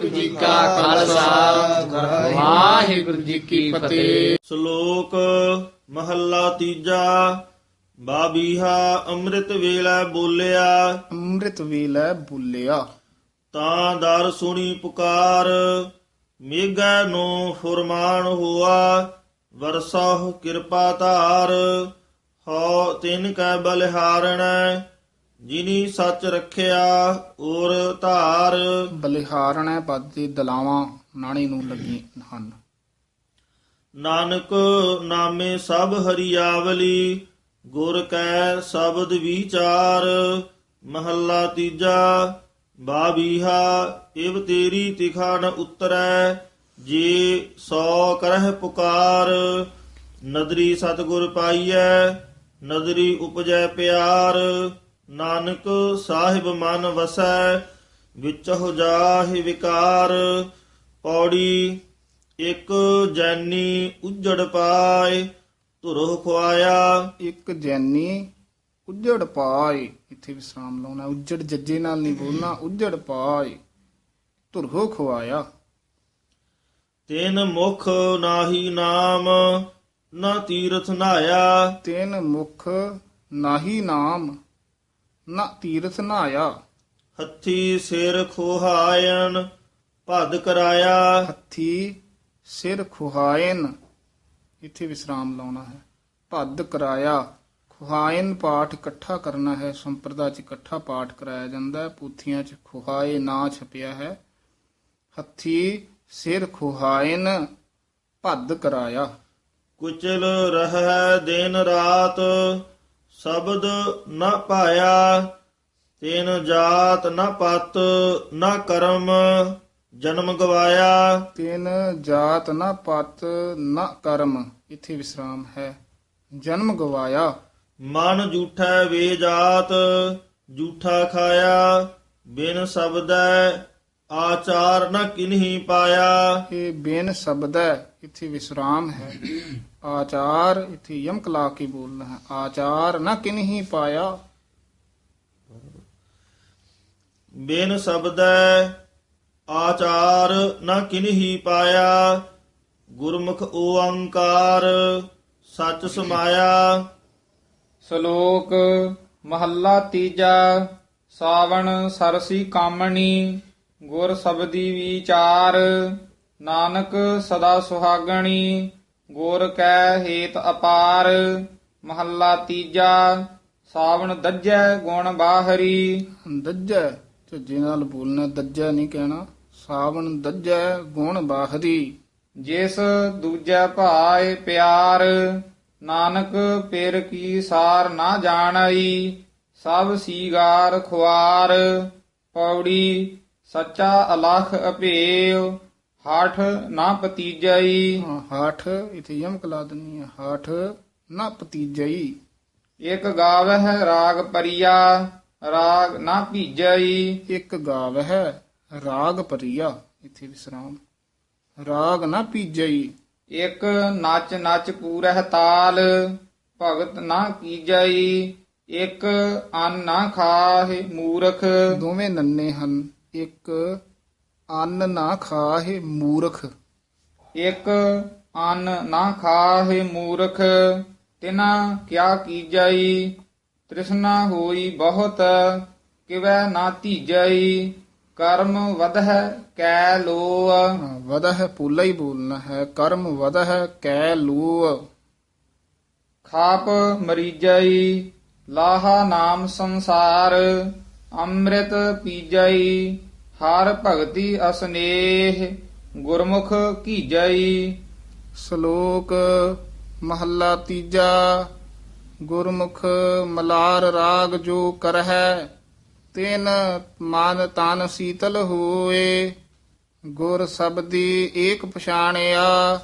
ਵਾਹਿਗੁਰੂ ਜੀ ਕਾ ਖਾਲਸਾ। ਵਾਹਿਗੁਰੂ ਜੀ ਕੀ ਫਤਿਹ। ਸ਼ਲੋਕ ਮਹੱਲਾ ਤੀਜਾ। ਬਾਬੀਹਾ ਅੰਮ੍ਰਿਤ ਵੇਲਾ ਬੋਲਿਆ। ਅੰਮ੍ਰਿਤ ਵੇਲੇ ਬੁੱਲਿਆ। ਤਾਂ ਦਰ ਸੁਣੀ ਪੁਕਾਰ। ਮੇਘੈ ਨੂੰ ਫੁਰਮਾਨ ਹੋਆ। ਵਰਸਾਹੁ ਕਿਰਪਾ ਧਾਰ। ਹਉ ਤਿਨ ਕੈ ਬਲਿਹਾਰਣ। ਜਿਨੀ ਸੱਚ ਰੱਖਿਆ ਔਰ ਧਾਰ। ਬਲਿਹਾਰਣੈ ਪਦ ਦੇ ਦਲਾਵਾਂ ਨਾਣੀ ਨੂੰ ਲੱਗੀ ਹਨ। ਨਾਨਕ ਨਾਮੇ ਸਭ ਹਰੀਆਵਲੀ ਗੁਰ ਕੈ ਸ਼ਬਦ ਵਿਚਾਰ। ਮਹੱਲਾ ਤੀਜਾ ਬਾਬੀਹਾ ਇਵ ਤੇਰੀ ਤਿਖਾ ਨ ਉਤਰੈ ਜੇ ਸੋ ਕਰਹਿ ਪੁਕਾਰ। ਨਦਰੀ ਸਤਗੁਰ ਪਾਈਐ ਨਦਰੀ ਉਪਜੈ ਪਿਆਰ। ਨਾਨਕ ਸਾਹਿਬ ਮਨ ਵਸੈ ਵਿੱਚ ਹੋ ਜਾਹਿ ਵਿਕਾਰ ਪੌੜੀ ਇਕ ਜੈਨੀ ਉਜੜ ਪਾਏ ਧੁਰੋ ਖਵਾਇਆ ਇੱਕ ਜੈਨੀ ਉੱਜੜ ਪਾਏ ਇੱਥੇ ਵਿਸਰਾਮ ਲਾਉਣਾ ਉੱਜੜ ਜੱਜੇ ਨਾਲ ਨਹੀਂ ਬੋਲਣਾ ਉੱਜੜ ਪਾਏ ਧੁਰਹੋ ਖਵਾਇਆ ਤਿਨ ਮੁਖ ਨਾਹੀ ਨਾਮ ਨਾ ਤੀਰਥ ਨਾਇਆ। ਤੈਨ ਮੁਖ ਨਾਹੀ ਨਾਮ ਨਾ ਤੀਰਥ ਨਾਇਆ ਹੱਥੀ ਸਿਰ ਖੋਹਾਇਨ ਭਦ ਕਰਾਇਆ। ਹੱਥੀ ਸਿਰ ਖੁਹਾਇਨ। ਇੱਥੇ ਵਿਸਰਾਮ ਲਾਉਣਾ ਹੈ। ਭੱਦ ਕਰਾਇਆ। ਖੁਹਾਇਨ ਪਾਠ ਇਕੱਠਾ ਕਰਨਾ ਹੈ। ਸੰਪਰਦਾ ਚ ਇਕੱਠਾ ਪਾਠ ਕਰਾਇਆ ਜਾਂਦਾ ਹੈ। ਪੂਥੀਆਂ ਚ ਖੁਹਾਏ ਨਾ ਛਪਿਆ ਹੈ। ਹੱਥੀ ਸਿਰ ਖੁਹਾਇਨ ਭੱਦ ਕਰਾਇਆ। ਕੁਚਲ ਰਹਿ ਦਿਨ ਰਾਤ। ਸ਼ਬਦ ਨ ਪਾਇਆ ਤਿਨ ਜਾਤ ਨ ਪਤ ਨ ਕਰਮ ਜਨਮ ਗਵਾਇਆ। ਤਿਨ ਜਾਤ ਨਾ ਪਤ ਨਾ ਕਰਮ ਇੱਥੇ ਵਿਸਰਾਮ ਹੈ। ਜਨਮ ਗਵਾਇਆ। ਮਨ ਝੂਠੈ ਵੇ ਜਾਤ ਝੂਠਾ ਖਾਇਆ। ਬਿਨ ਸ਼ਬਦੈ ਆਚਾਰ ਨ ਕਿਨਹੀ ਪਾਇਆ। ਇਹ ਬੇਨ ਸ਼ਬਦ ਇੱਥੇ ਵਿਸਰਾਮ ਹੈ? ਆਚਾਰ ਇੱਥੇ ਯਮਕ ਲਾ ਕੇ ਬੋਲਣਾ ਹੈ। ਆਚਾਰ ਨਾ ਕਿਨਹੀ ਪਾਇਆ। ਬਿਨ ਸ਼ਬਦੈ ਆਚਾਰ ਨ ਕਿਨਹੀ ਪਾਇਆ। ਗੁਰਮੁਖ ਓੰਕਾਰ ਸੱਚ ਸਮਾਇਆ। ਸ਼ਲੋਕ ਮਹੱਲਾ ਤੀਜਾ ਸਾਵਣ ਸਰਸੀ ਕਾਮਣੀ ਗੁਰ ਸਬਦੀ ਵਿਚਾਰ। ਨਾਨਕ ਸਦਾ ਸੁਹਾਗਣੀ ਗੁਰ ਕੈ ਹੇਤ ਅਪਾਰ ਮਹੱਲਾ ਤੀਜਾ ਸਾਵਣ ਦੱਜੈ ਗੁਣ ਬਾਹਰੀ। ਦੱਜੈ ਝੱਜੇ ਨਾਲ ਬੋਲਣਾ ਦੱਜੈ ਨਹੀਂ ਕਹਿਣਾ ਸਾਵਣ ਦੱਜੈ ਗੁਣ ਬਾਹਰੀ। ਜਿਸ ਦੂਜੈ ਭਾਏ ਪਿਆਰ ਨਾਨਕ ਪਿਰ ਕੀ ਸਾਰ ਨਾ ਜਾਣਈ ਸਭ ਸੀਗਾਰ ਖੁਆਰ। ਪੌੜੀ ਸੱਚਾ ਅਲਖ ਅਭੇਵ ਹਾਠ ਨਾ ਪਤੀਜਈ ਹਾਂ, ਹਾਠ ਇੱਥੇ ਯਮਕ ਲਾ ਦਿੰਨੀ ਹੈ ਹਾਠ ਨਾ ਪਤੀਜਈ ਇਕ ਗਾਵਹਿ ਰਾਗ ਪਰਿਆ ਰਾਗ ਨਾ ਭੀਜਈ। ਇੱਕ ਗਾਵ ਹੈ ਰਾਗ ਪਰੀਆ ਇੱਥੇ ਵਿਸਰਾਮ। ਰਾਗ ਨਾ ਪੀਜਈ ਇਕ ਨਚ ਨਚ ਪੂਰਹਿ ਤਾਲ ਭਗਤ ਨਾ ਕੀਜਈ। ਇਕ ਅੰਨ ਨਾ ਖਾਹਿ ਮੂਰਖ। ਦੋਵੇਂ ਨੰਨੇ ਹਨ। ਇੱਕ ਅੰਨ ਨਾ ਖਾਹੇ ਮੂਰਖ। ਇਕ ਅੰਨ ਨਾ ਖਾਹਿ ਮੂਰਖ ਤਿਨਾ ਕਿਆ ਕੀਜਈ? ਤ੍ਰਿਸ਼ਨਾ ਹੋਈ ਬਹੁਤ ਕਿਵੈ ਨਾ ਧੀਜਈ? ਕਰਮ ਵਧਹਿ ਕੈ ਲੋ ਹਾਂ, ਵਦਾ ਹੈ ਪੂਲਾ ਹੀ ਬੋਲਣਾ ਹੈ। ਕਰਮ ਵਦਾ ਹੈ ਕੈ ਲੂ ਖਾਪ ਮਰੀਜਈ ਲਾਹਾ ਨਾਮ ਸੰਸਾਰ ਅੰਮ੍ਰਿਤ ਪੀਜਈ। ਹਰ ਭਗਤੀ ਅਸਨੇਹ, ਗੁਰਮੁਖ ਕੀਜਈ ਸ਼ਲੋਕ ਮਹੱਲਾ ਤੀਜਾ, ਗੁਰਮੁਖ ਮਲਾਰ ਰਾਗ ਜੋ ਕਰਹਿ, ਤਿਨ ਮਨ ਤਨ ਸੀਤਲ ਹੋਏ। ਗੁਰ ਸਬਦੀ ਏਕ ਪਛਾਣਿਆ,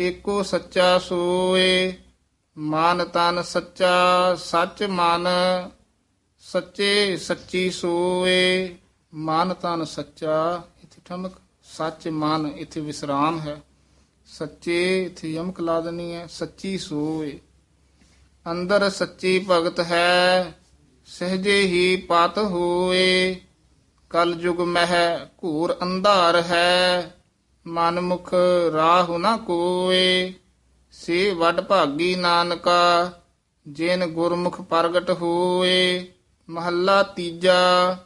ਏਕੋ ਸੱਚਾ ਸੋਏ। ਮਨ ਤਨ ਸੱਚਾ, ਸੱਚ ਮਨ ਸੱਚੇ ਸੱਚੀ ਸੋਏ। ਮਨ ਤਨ ਸੱਚਾ ਇਥੇ ਠਮਕ, ਸੱਚ ਮਨ ਇਥੇ ਵਿਸਰਾਮ ਹੈ। ਸੱਚੇ ਇਥੇ ਯਮਕ ਲਾ ਦੇਣੀ ਹੈ, ਸੱਚੀ ਸੋਏ। ਅੰਦਰ ਸੱਚੀ ਭਗਤ ਹੈ, ਸਹਜੇ ਹੀ ਪਤ ਹੋਏ। ਕਲ ਯੁਗ ਮਹਿ ਘੂਰ ਅੰਧਾਰ ਹੈ ਮਨ ਮੁਖ ਰਾਹੁ ਨਾ ਕੋਏ। ਸੇ ਵੱਡ ਭਾਗੀ ਨਾਨਕਾ, ਜਿਨ ਗੁਰਮੁਖ ਪ੍ਰਗਟ ਹੋਏ। ਮਹੱਲਾ ਤੀਜਾ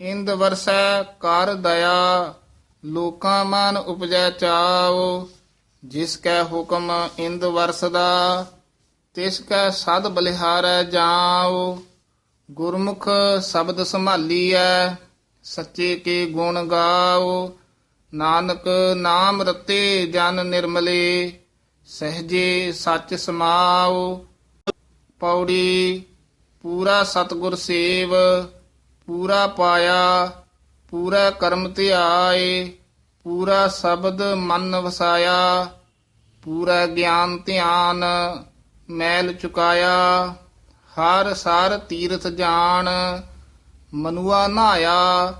ਇੰਦ ਵਰਸੈ ਕਰ ਦਇਆ, ਲੋਕਾਂ ਮਨ ਉਪਜੈ ਚਾਉ। ਜਿਸ ਕੈ ਹੁਕਮ ਇੰਦ ਵਰਸਦਾ, ਤਿਸ ਕੈ ਸਦ ਬਲਿਹਾਰੈ ਜਾਉ। ਗੁਰਮੁਖ ਸ਼ਬਦ ਸੰਭਾਲੀਐ, ਸੱਚੇ ਕੇ ਗੁਣ ਗਾਓ ਨਾਨਕ ਨਾਮ ਰਤੇ ਜਨ ਨਿਰਮਲੇ, ਸਹਜੇ ਸੱਚ ਸਮਾਓ ਪੌੜੀ, ਪੂਰਾ ਸਤਗੁਰ ਸੇਵ। ਪੂਰਾ ਪਾਇਆ, ਪੂਰਾ ਕਰਮ ਧਿਆਏ, ਪੂਰਾ ਸ਼ਬਦ ਮਨ ਵਸਾਇਆ, ਪੂਰਾ ਗਿਆਨ ਧਿਆਨ ਮੈਲ ਚੁਕਾਇਆ, ਹਰ ਸਾਰ ਤੀਰਥ ਜਾਣ, ਮਨੁਆ ਨਹਾਇਆ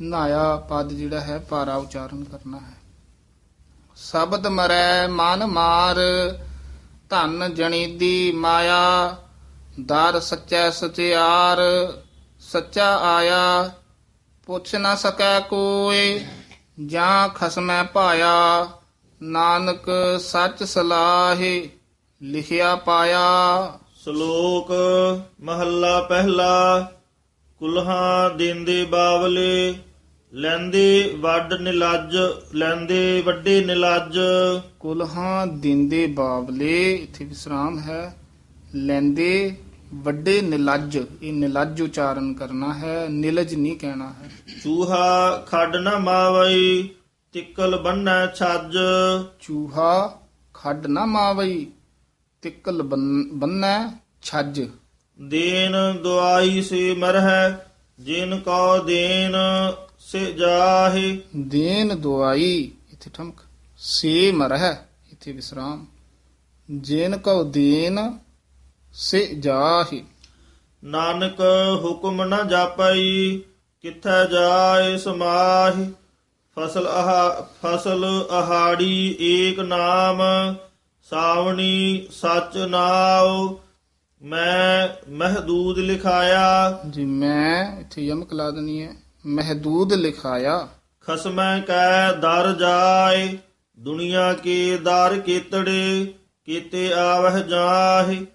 ਨਹਾਇਆ ਪਦ ਜਿਹੜਾ ਹੈ ਭਾਰਾ ਉਚਾਰਨ ਕਰਨਾ ਹੈ। ਸ਼ਬਦ ਮਰੈ ਮਨ ਮਾਰ, ਧਨ ਜਣੀਦੀ ਮਾਇਆ, ਦਰ ਸੱਚੈ ਸਚਿਆਰ ਸੱਚਾ ਆਇਆ ਪੁੱਛ ਨਾ ਸਕੈ ਕੋਏ ਜਾਂ ਖਸਮੈ ਪਾਇਆ ਨਾਨਕ ਸੱਚ ਸਲਾਹੇ ਲਿਖਿਆ ਪਾਇਆ। ਸ਼ਲੋਕ ਮਹੱਲਾ ਪਹਿਲਾ ਕੁਲਹਾਂ ਦੇਂਦੇ ਬਾਵਲੇ ਲੈਂਦੇ ਵੱਡ ਨਿਲੱਜ ਲੈਂਦੇ ਵੱਡੇ ਨਿਲੱਜ। ਕੁਲਹਾਂ ਦਿੰਦੇ ਬਾਬਲੇ ਇੱਥੇ ਵਿਸਰਾਮ ਹੈ ਲੈਂਦੇ ਵੱਡੇ ਨਿਲੱਜ ਇਹ ਨਿਲੱਜ ਉਚਾਰਨ ਕਰਨਾ ਹੈ ਨਿਲਜ ਨਹੀਂ ਕਹਿਣਾ ਹੈ। ਚੂਹਾ ਖੱਡ ਨ ਮਾਵਈ ਤਿੱਕਲ ਬੰਨੈ ਛੱਜ। ਚੂਹਾ ਖੱਡ ਨਾ ਮਾਵਈ ਤਿੱਕਲ ਬੰਨੈ ਛੱਜ। ਦੇਨ ਦੁਆਈ ਸੇ ਮਰਹਿ ਜਿਨ ਕੋ ਦੇਨ ਸੇ ਜਾਹੇ। ਦੇਨ ਦੁਆਈ ਇੱਥੇ ਠਮਕ ਸੇ ਮਰਹਿ ਇੱਥੇ ਵਿਸਰਾਮ। ਜੇਨ ਕਉ ਦੇਨ ਸੇ ਜਾਹੀ। ਨਾਨਕ ਹੁਕਮ ਨ ਜਾਪਈ ਕਿੱਥੈ ਜਾਏ ਸਮਾਹੀ। ਫਸਲ ਆਹ ਫਸਲ ਆਹਾੜੀ ਏਕ ਨਾਮ ਸਾਵਣੀ ਸਚ ਨਾਉ। ਮੈਂ ਮਹਦੂਦ ਲਿਖਾਇਆ। ਜੀ ਮੈਂ ਇੱਥੇ ਯਮਕ ਲਾ ਦਨੀ ਹੈ। ਮਹਦੂਦ ਲਿਖਾਇਆ। ਖਸਮੈ ਕੈ ਦਰ ਜਾਏ ਦੁਨੀਆ ਕੇ ਦਰ ਕੀਤੜੇ ਕੀਤੇ ਆਵਹਿ ਜਾਹੇ।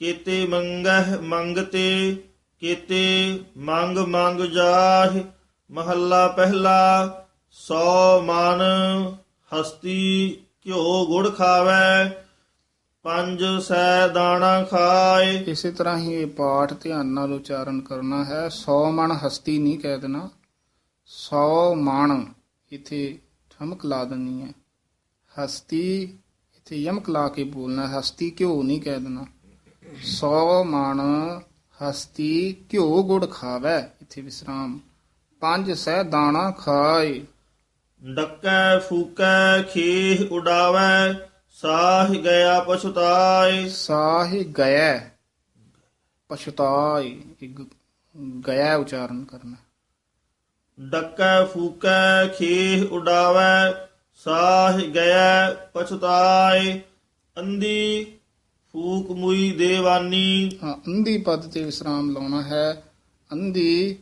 ਕੀਤੇ ਮੰਗਹਿ ਮੰਗਤੇ, ਕੇਤੇ ਮੰਗ ਮੰਗ ਜਾਹੇ, ਮਹੱਲਾ ਪਹਿਲਾ, ਸੋ ਮਨ ਹਸਤੀ ਘਿਓ ਗੁੜ ਖਾਵੇ, ਪੰਜ ਸੈ ਦਾਣਾ ਖਾਏ। ਇਸੇ ਤਰ੍ਹਾਂ ਹੀ ਇਹ ਪਾਠ ਧਿਆਨ ਨਾਲ ਉਚਾਰਨ ਕਰਨਾ ਹੈ। ਸੌ ਮਣ ਹਸਤੀ ਨਹੀਂ ਕਹਿ ਦੇਣਾ। ਸੌ ਮਣ ਇੱਥੇ ਠਮਕ ਲਾ ਦੇਣੀ ਹੈ। ਹਸਤੀ ਇੱਥੇ ਯਮਕ ਲਾ ਕੇ ਬੋਲਣਾ ਹਸਤੀ ਘਿਓ ਨਹੀਂ ਕਹਿ ਦੇਣਾ। 100 ਮਣ ਹਸਤੀ ਘਿਓ ਗੁੜ ਖਾਵੇ। ਇੱਥੇ ਵਿਸਰਾਮ। ਪੰਜ ਸਹਿ ਦਾਣਾ ਖਾਏ। ਡੱਕੈ ਫੂਕੈ ਖੇਹ ਉਡਾਵੈ ਸਾਹ ਗਿਆ ਪਛਤਾਏ। ਸਾਹਿ ਗਿਆ ਗ- ਗਿਆ ਉਚਾਰਨ ਕਰਨਾ। ਡੱਕੈ ਫੂਕੈ ਖੇਹ ਉਡਾਵੈ ਸਾਹ ਗਿਆ ਪਛਤਾਏ। ਅੰਦੀ ਫੂਕ ਮੁਈ ਦੇਵਾਨੀ ਹਾਂ ਅੰਧੀ ਪਦ ਤੇ ਵਿਸਰਾਮ ਲਾਉਣਾ ਹੈ ਅੰਧੀ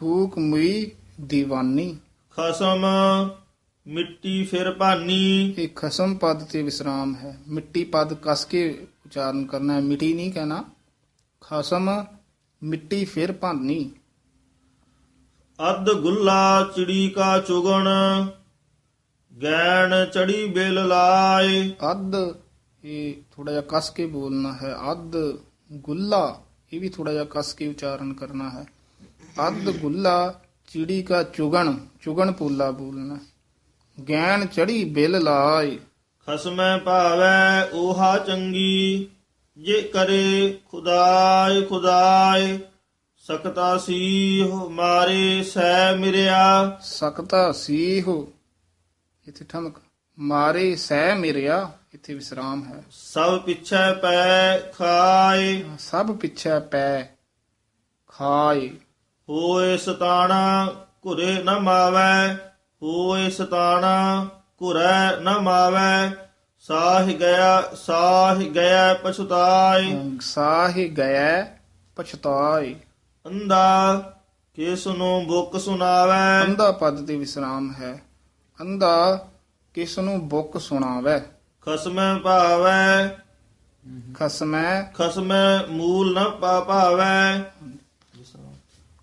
ਫੂਕ ਮੁਈ ਦੀਵਾਨੀ ਖਸਮ ਮਿੱਟੀ ਫਿਰ ਭਾਨੀ ਇਹ ਖਸਮ ਪਦ ਤੇ ਵਿਸਰਾਮ ਹੈ ਮਿੱਟੀ ਪਦ ਕਸ ਕੇ ਉਚਾਰਨ ਕਰਨਾ ਹੈ ਮਿੱਟੀ ਨਹੀਂ ਕਹਿਣਾ ਖਸਮ ਮਿੱਟੀ ਫਿਰ ਭਾਨੀ ਅੱਧ ਗੁੱਲਾ ਚਿੜੀ ਕਾ ਚੁਗਣ ਗੈਣ ਚੜੀ ਬਿਲ ਲਾਏ ਅੱਧ ਇਹ ਥੋੜਾ ਜਿਹਾ ਕਸ ਕੇ ਬੋਲਣਾ ਹੈ ਅੱਧ ਗੁੱਲਾ ਇਹ ਵੀ ਥੋੜਾ ਜਿਹਾ ਕਸ ਕੇ ਉਚਾਰਨ ਕਰਨਾ ਹੈ ਅੱਧ ਗੁੱਲਾ ਚਿੜੀ ਕਾ ਚੁਗਣ ਚੁਗਣ ਪੋਲਾ ਬੋਲਣਾ ਗੈਣ ਚੜੀ ਬਿਲ ਲਾਏ ਖਸਮੈ ਭਾਵੈ 오ਹਾ ਚੰਗੀ ਜੇ ਕਰੇ ਖੁਦਾਏ ਖੁਦਾਏ ਸਕਤਾ ਸੀ ਮਾਰੇ ਸੈ ਮਿਰਿਆ ਸਕਤਾ ਸੀ ਹੋ ਇੱਥੇ ਠਮਕ ਮਾਰੇ ਸਹਿ ਮਿਰਿਆ ਇੱਥੇ ਵਿਸਰਾਮ ਹੈ? ਸਭ ਪਿੱਛੇ ਪੈ ਖਾਏ। ਸਭ ਪਿੱਛੇ ਪੈ ਖਾਏ। ਹੋਏ ਸਤਾਣਾ ਘੁਰੇ ਨ ਮਾਵੈ ਹੋਏ ਸਤਾਣਾ ਘੁਰੈ ਨ ਮਾਵੈ। ਸਾਹ ਗਿਆ ਸਾਹ ਗਿਆ ਪਛਤਾਏ। ਸਾਹਿ ਗਿਆ ਪਛਤਾਏ। ਅੰਦਾ ਕਿਸ ਨੂੰ ਬੁੱਕ ਸੁਣਾਵੇ? ਅੰਧਾ ਪਦ ਤੇ ਵਿਸਰਾਮ ਹੈ। ਅੰਧਾ ਕਿਸ ਨੂੰ ਬੁੱਕ ਸੁਣਾਵੇ? ਖਸਮੈ ਭਾਵੈ। ਖਸਮੈ। ਖਸਮੈ ਮੂਲ ਨ ਪਾ ਭਾਵੈ।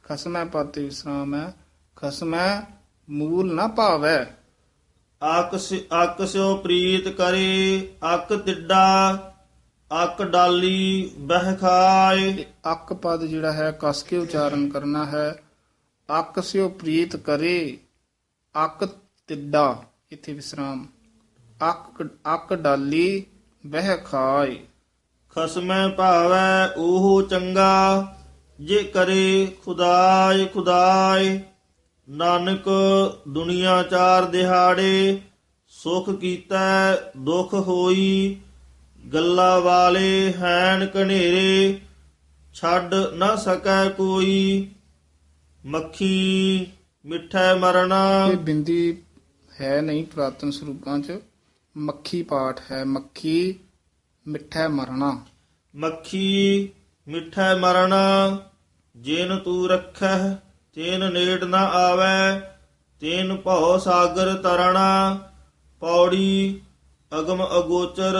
ਖਸਮੈ ਪਦ ਤੇ ਵਿਸਰਾਮ ਹੈ। ਖਸਮੈ ਮੂਲ ਨਾ ਪਾਵੇ ਆਕਸ ਆਕਸਿਓ ਪ੍ਰੀਤ ਕਰੇ ਅਕ ਤਿੱਡਾ ਅਕ ਡਾਲੀ ਬਹਿ ਖਾਏ। ਅੱਕ ਪਦ ਜਿਹੜਾ ਹੈ ਕਸ ਕੇ ਉਚਾਰਨ ਕਰਨਾ ਹੈ। ਅੱਕ ਸਿਓ ਪ੍ਰੀਤ ਕਰੇ ਅੱਕ ਤਿੱਡਾ ਇੱਥੇ ਵਿਸਰਾਮ। ਅੱਕ ਅੱਕ ਡਾਲੀ ਬਹਿ ਖਾਏ। ਖਸਮੈ ਭਾਵੈ ਉਹ ਚੰਗਾ ਜੇ ਕਰੇ ਖੁਦਾਏ ਖੁਦਾਏ ਨਾਨਕ ਦੁਨੀਆ ਚਾਰ ਦਿਹਾੜੇ ਸੁਖ ਕੀਤਾ ਦੁਖ ਹੋਈ। ਗੱਲਾਂ ਵਾਲੇ ਹੈਨ ਕਨੇਰੇ ਛੱਡ ਨਾ ਸਕੈ ਕੋਈ। ਮੱਖੀ ਮਿੱਠੈ ਮਰਨਾ ਇਹ ਬਿੰਦੀ ਹੈ ਨਹੀਂ ਪ੍ਰਾਤਨ ਸਰੂਪਾਂ ਚ। ਮੱਖੀ ਪਾਠ ਹੈ, ਮੱਖੀ ਮਿੱਠਾ ਮਰਣਾ ਮੱਖੀ ਮਿੱਠੈ ਮਰਣਾ ਜਿਨ ਤੂੰ ਰੱਖੈ ਤੈਨ ਨੇੜ ਨਾ ਆਵੈ, ਤੈਨ ਭਉ ਸਾਗਰ ਤਰਣਾ। ਪੌੜੀ, ਅਗਮ ਅਗੋਚਰ,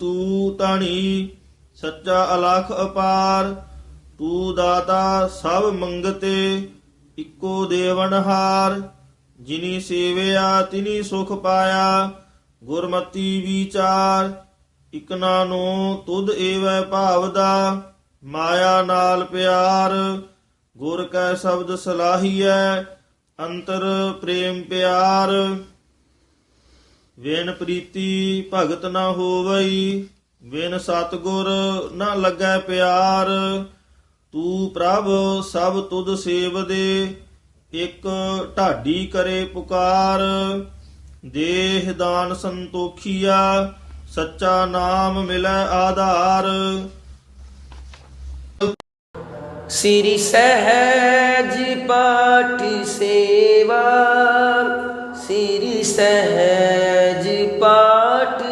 ਤੂੰ ਤਾਣੀ ਸੱਚਾ ਅਲਖ ਅਪਾਰ। ਤੂੰ ਦਾਤਾ ਸਭ ਮੰਗਤੇ, ਇੱਕੋ ਦੇਵਨਹਾਰ ਜਿਨੀ ਸੇਵਿਆ, ਤਿਨੀ ਸੁਖ ਪਾਇਆ। ਗੁਰਮਤੀ ਵਿਚਾਰ ਇਕਨਾ ਨੂੰ ਤੁਧ ਏਵੈ ਭਾਵਦਾ, ਮਾਇਆ ਨਾਲ ਪਿਆਰ, ਗੁਰ ਕੈ ਸ਼ਬਦ ਸਲਾਹੀਐ, ਅੰਤਰ ਪ੍ਰੇਮ ਪਿਆਰ। ਵੇਨ ਪ੍ਰੀਤੀ ਭਗਤ ਨਾ ਹੋਵਈ ਵੇਨ ਸਤਗੁਰ ਨਾ ਲੱਗੈ ਪਿਆਰ। ਤੂੰ ਪ੍ਰਭ ਸਭ ਤੁਧ ਸੇਵਦੇ, ਇੱਕ ਢਾਡੀ ਕਰੇ ਪੁਕਾਰ। ਦੇਹ ਦਾਨ ਸੰਤੋਖੀਆ ਸੱਚਾ ਨਾਮ ਮਿਲੈ ਆਧਾਰ। ਸ੍ਰੀ ਸਹਿਜ ਪਾਠ ਸੇਵਾ ਸ੍ਰੀ ਸਹਿਜ ਪਾਠ